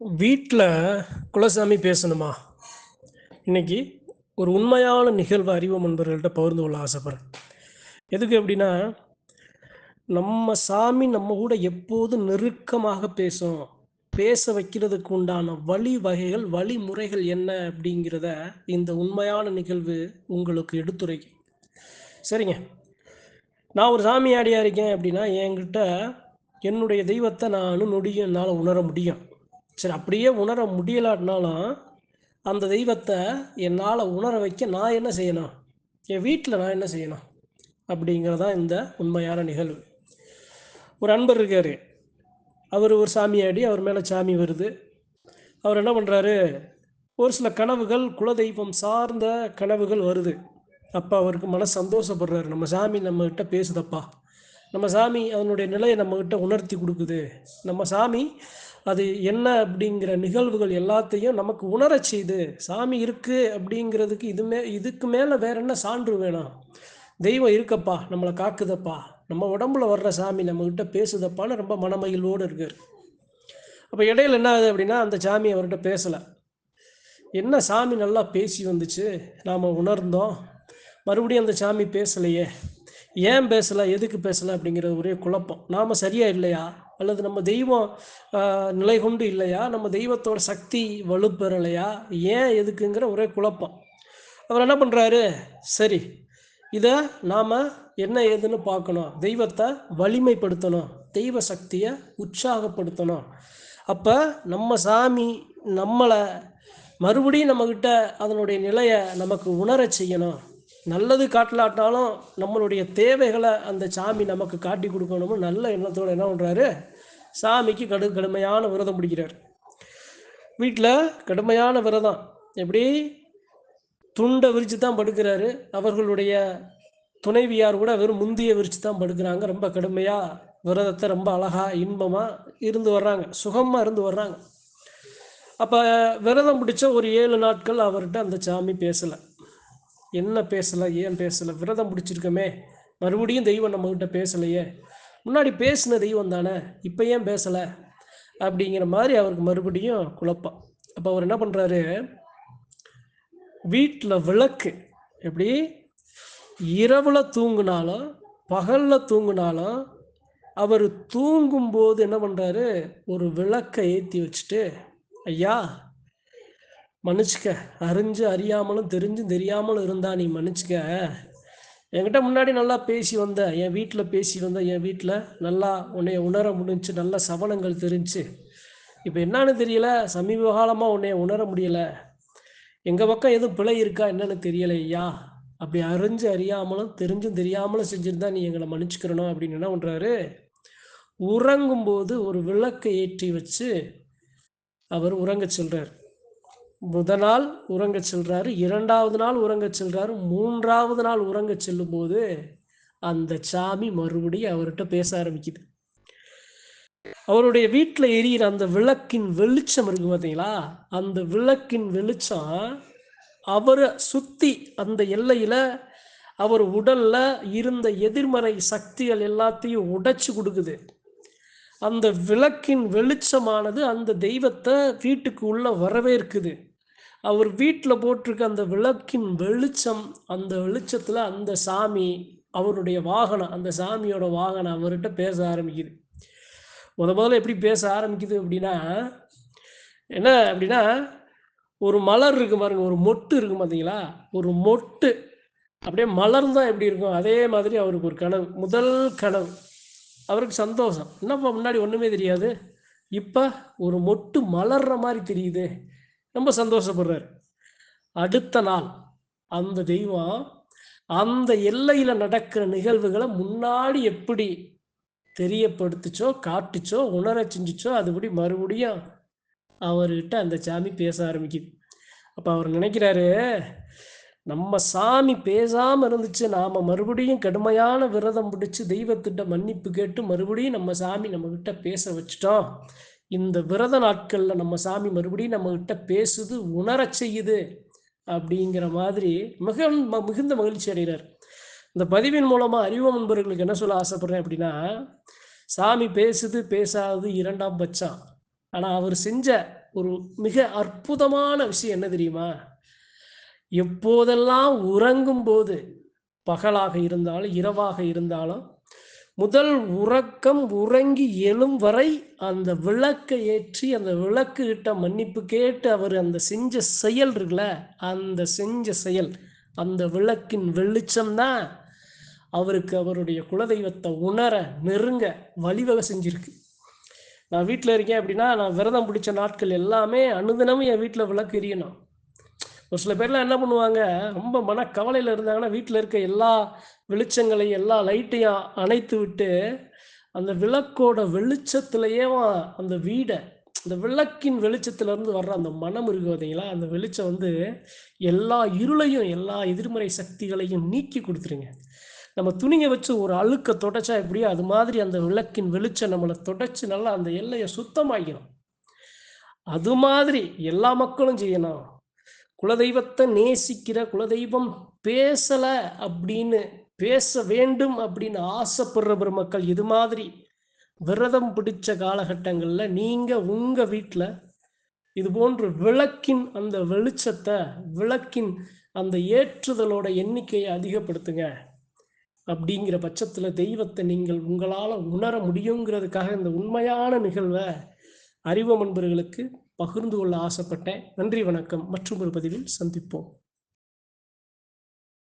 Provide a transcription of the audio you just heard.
வீட்டில் குலசாமி பேசணுமா? இன்னைக்கு ஒரு உண்மையான நிகழ்வு அறிவு நண்பர்கள்ட்ட பகிர்ந்து கொள்ள ஆசைப்படுறேன். எதுக்கு அப்படின்னா நம்ம சாமி நம்ம கூட எப்போது நெருக்கமாக பேசும். பேச வைக்கிறதுக்கு உண்டான வழி வகைகள் வழிமுறைகள் என்ன அப்படிங்கிறத இந்த உண்மையான நிகழ்வு உங்களுக்கு எடுத்துரைக்கும். சரிங்க. நான் ஒரு சாமியாடியாக இருக்கேன் அப்படின்னா என்கிட்ட என்னுடைய தெய்வத்தை நான் நொடியும் என்னால் உணர முடியும். சரி அப்படியே உணர முடியலாட்டினாலும் அந்த தெய்வத்தை என்னால் உணர வைக்க நான் என்ன செய்யணும்? என் வீட்டில் நான் என்ன செய்யணும்? அப்படிங்கிறதான் இந்த உண்மையான நிகழ்வு. ஒரு அன்பர் இருக்கார். அவர் ஒரு சாமியாடி அவர் மேலே சாமி வருது. அவர் என்ன பண்ணுறாரு ஒரு சில கனவுகள் குலதெய்வம் சார்ந்த கனவுகள் வருது. அப்போ அவருக்கு மன சந்தோஷப்படுறாரு. நம்ம சாமி நம்மக்கிட்ட பேசுதப்பா. நம்ம சாமி அதனுடைய நிலையை நம்மக்கிட்ட உணர்த்தி கொடுக்குது. நம்ம சாமி அது என்ன அப்படிங்கிற நிகழ்வுகள் எல்லாத்தையும் நமக்கு உணர செய்து சாமி இருக்குது அப்படிங்கிறதுக்கு இது மே இதுக்கு மேலே வேற என்ன சான்று வேணும்? தெய்வம் இருக்கப்பா நம்மளை காக்குதப்பா நம்ம உடம்புல வர்ற சாமி நம்மக்கிட்ட பேசுதப்பான்னு ரொம்ப மனமகிழ்வோடு இருக்கார் அப்போ இடையில என்ன ஆகுது அப்படின்னா அந்த சாமி அவர்கிட்ட பேசலை. என்ன சாமி நல்லா பேசி வந்துச்சு? நாம் உணர்ந்தோம். மறுபடியும் அந்த சாமி பேசலையே. ஏன் பேசலை எதுக்கு பேசலை அப்படிங்கிற ஒரே குழப்பம். நாம் சரியா இல்லையா? அல்லது நம்ம தெய்வம் நிலை கொண்டு இல்லையா? நம்ம தெய்வத்தோட சக்தி வலுப்பெறலையா? ஏன் எதுக்குங்கிற ஒரே குழப்பம். அவர் என்ன பண்ணுறாரு சரி இதை நாம் என்ன ஏதுன்னு பார்க்கணும். தெய்வத்தை வலிமைப்படுத்தணும். தெய்வ சக்தியை உற்சாகப்படுத்தணும். அப்போ நம்ம சாமி நம்மளை மறுபடியும் நம்மக்கிட்ட அதனுடைய நிலையை நமக்கு உணர செய்யணும். நல்லது காட்டலாட்டாலும் நம்மளுடைய தேவைகளை அந்த சாமி நமக்கு காட்டி கொடுக்கணும்னு நல்ல எண்ணத்தோடு என்ன பண்ணுறாரு சாமிக்கு கடு கடுமையான விரதம் பிடிக்கிறார். வீட்டில் கடுமையான விரதம். எப்படி? துண்டை விரித்து தான் படுக்கிறாரு. அவர்களுடைய துணைவியார் கூட வெறும் முந்திய விரித்து தான் படுக்கிறாங்க. ரொம்ப கடுமையாக விரதத்தை ரொம்ப அழகாக இன்பமாக இருந்து வர்றாங்க. சுகமாக இருந்து வர்றாங்க. அப்போ விரதம் பிடிச்ச ஒரு ஏழு நாட்கள் அவர்கிட்ட அந்த சாமி பேசலை. என்ன பேசலை ஏன் பேசலை? விரதம் பிடிச்சிருக்கமே மறுபடியும் தெய்வம் நம்மக்கிட்ட பேசலையே. முன்னாடி பேசின தெய்வம் தானே இப்போ ஏன் பேசலை? அப்படிங்கிற மாதிரி அவருக்கு மறுபடியும் குழப்பம். அப்போ அவர் என்ன பண்ணுறாரு வீட்டில் விளக்கு எப்படி? இரவில் தூங்கினாலும் பகலில் தூங்கினாலும் அவர் தூங்கும்போது என்ன பண்ணுறாரு ஒரு விளக்கை ஏற்றி வச்சுட்டு ஐயா மன்னிச்சுக்க. அறிஞ்சு அறியாமலும் தெரிஞ்சும் தெரியாமலும் இருந்தா நீ மன்னிச்சுக்க. என்கிட்ட முன்னாடி நல்லா பேசி வந்த என் வீட்டில் பேசி வந்த என் வீட்டில் நல்லா உன்னைய உணர முடிஞ்சு நல்ல சவனங்கள் தெரிஞ்சு. இப்போ என்னன்னு தெரியல சமீப காலமாக உன்னைய உணர முடியலை. எங்கள் பக்கம் எதுவும் பிழை இருக்கா என்னன்னு தெரியலையா அப்படி அறிஞ்சு அறியாமலும் தெரிஞ்சும் தெரியாமலும் செஞ்சுருந்தா நீ எங்களை மன்னிச்சுக்கிறணும் அப்படின்னு என்ன பண்ணுறாரு உறங்கும்போது ஒரு விளக்கை ஏற்றி வச்சு அவர் உறங்கச் சொல்கிறார் முதல் நாள் உறங்கச் செல்றாரு இரண்டாவது நாள் உறங்க செல்றாரு மூன்றாவது நாள் உறங்கச் செல்லும்போது அந்த சாமி மறுபடியும் அவர்கிட்ட பேச ஆரம்பிக்குது. அவருடைய வீட்டில் எரியிற அந்த விளக்கின் வெளிச்சம் இருக்கு பார்த்தீங்களா? அந்த விளக்கின் வெளிச்சம் அவரை சுத்தி அந்த எல்லையில அவர் உடல்ல இருந்த எதிர்மறை சக்திகள் எல்லாத்தையும் உடைச்சு கொடுக்குது. அந்த விளக்கின் வெளிச்சமானது அந்த தெய்வத்தை வீட்டுக்கு உள்ள வரவேற்குது. அவர் வீட்டில் போட்டிருக்க அந்த விளக்கின் வெளிச்சம் அந்த வெளிச்சத்தில் அந்த சாமி அவருடைய வாகனம் அந்த சாமியோட வாகனம் அவர்கிட்ட பேச ஆரம்பிக்குது. முத முதல்ல எப்படி பேச ஆரம்பிக்குது அப்படின்னா என்ன அப்படின்னா ஒரு மலர் இருக்கு பாருங்க ஒரு மொட்டு இருக்கு பார்த்தீங்களா ஒரு மொட்டு. அப்படியே மலர்ந்தா எப்படி இருக்கும்? அதே மாதிரி அவருக்கு ஒரு கனவு. முதல் கனவு. அவருக்கு சந்தோஷம். என்னப்பா முன்னாடி ஒன்றுமே தெரியாது. இப்போ ஒரு மொட்டு மலர்ற மாதிரி தெரியுது. ரொம்ப சந்தோஷப்படுறாரு. அடுத்த நாள் அந்த தெய்வம் அந்த எல்லையில் நடக்கிற நிகழ்வுகளை முன்னாடி எப்படி தெரியப்படுத்துச்சோ காட்டுச்சோ உணர செஞ்சுச்சோ அதுபடி மறுபடியும் அவர்கிட்ட அந்த சாமி பேச ஆரம்பிக்குது. அப்போ அவர் நினைக்கிறாரு நம்ம சாமி பேசாமல் இருந்துச்சு நாம் மறுபடியும் கடுமையான விரதம் பிடிச்சு தெய்வத்திட்ட மன்னிப்பு கேட்டு மறுபடியும் நம்ம சாமி நம்மக்கிட்ட பேச வச்சிட்டோம். இந்த விரத நாட்களில் நம்ம சாமி மறுபடியும் நம்மக்கிட்ட பேசுது உணரச் செய்யுது அப்படிங்கிற மாதிரி மிக ம- மிகுந்த மகிழ்ச்சி அடைகிறார். இந்த பதிவின் மூலமாக அறிவு நண்பர்களுக்கு என்ன சொல்ல ஆசைப்படுறேன் அப்படின்னா சாமி பேசுது பேசாதது இரண்டாம் பட்சம். ஆனால் அவர் செஞ்ச ஒரு மிக அற்புதமான விஷயம் என்ன தெரியுமா? எப்போதெல்லாம் உறங்கும் போது பகலாக இருந்தாலும் இரவாக இருந்தாலும் முதல் உறக்கம் உறங்கி எழும் வரை அந்த விளக்கை ஏற்றி அந்த விளக்கு கிட்ட மன்னிப்பு கேட்டு அவர் அந்த செஞ்ச செயல் இருக்குல்ல அந்த செஞ்ச செயல் அந்த விளக்கின் வெளிச்சம்தான் அவருக்கு அவருடைய குலதெய்வத்தை உணர நெருங்க வழிவகை செஞ்சிருக்கு. நான் வீட்டில் இருக்கேன் அப்படின்னா நான் விரதம் பிடிச்ச நாட்கள் எல்லாமே அனுதினமும் என் வீட்டில் விளக்கு எரியணும். ஒரு சில பேர்லாம் என்ன பண்ணுவாங்க ரொம்ப மனக்கவலையில் இருந்தாங்கன்னா வீட்டில் இருக்க எல்லா வெளிச்சங்களையும் எல்லா லைட்டையும் அணைத்து விட்டு அந்த விளக்கோட வெளிச்சத்திலேயே அந்த வீடை அந்த விளக்கின் வெளிச்சத்திலேருந்து வர்ற அந்த மனம் இருக்கு பார்த்தீங்களா அந்த வெளிச்சம் வந்து எல்லா இருளையும் எல்லா எதிர்மறை சக்திகளையும் நீக்கி கொடுத்துருங்க. நம்ம துணியை வச்சு ஒரு அழுக்க தொடச்சா எப்படியோ அது மாதிரி அந்த விளக்கின் வெளிச்சம் நம்மளை தொடச்சி நல்லா அந்த எல்லையை சுத்தமாகிடும் அது மாதிரி எல்லா மக்களும் செய்யணும். குலதெய்வத்தை நேசிக்கிற குலதெய்வம் பேசலை அப்படின்னு பேச வேண்டும் அப்படின்னு ஆசைப்படுற பெருமக்கள் இது மாதிரி விரதம் பிடிச்ச காலகட்டங்களில் நீங்கள் உங்கள் வீட்டில் இது போன்ற விளக்கின் அந்த வெளிச்சத்தை விளக்கின் அந்த ஏற்றுதலோட எண்ணிக்கையை அதிகப்படுத்துங்க. அப்படிங்கிற பட்சத்தில் தெய்வத்தை நீங்கள் உங்களால் உணர முடியுங்கிறதுக்காக இந்த உண்மையான நிகழ்வை அறிவு நண்பர்களுக்கு பகிர்ந்து கொள்ள ஆசைப்பட்டேன். நன்றி வணக்கம். மற்றும் ஒரு பதிவில் சந்திப்போம்.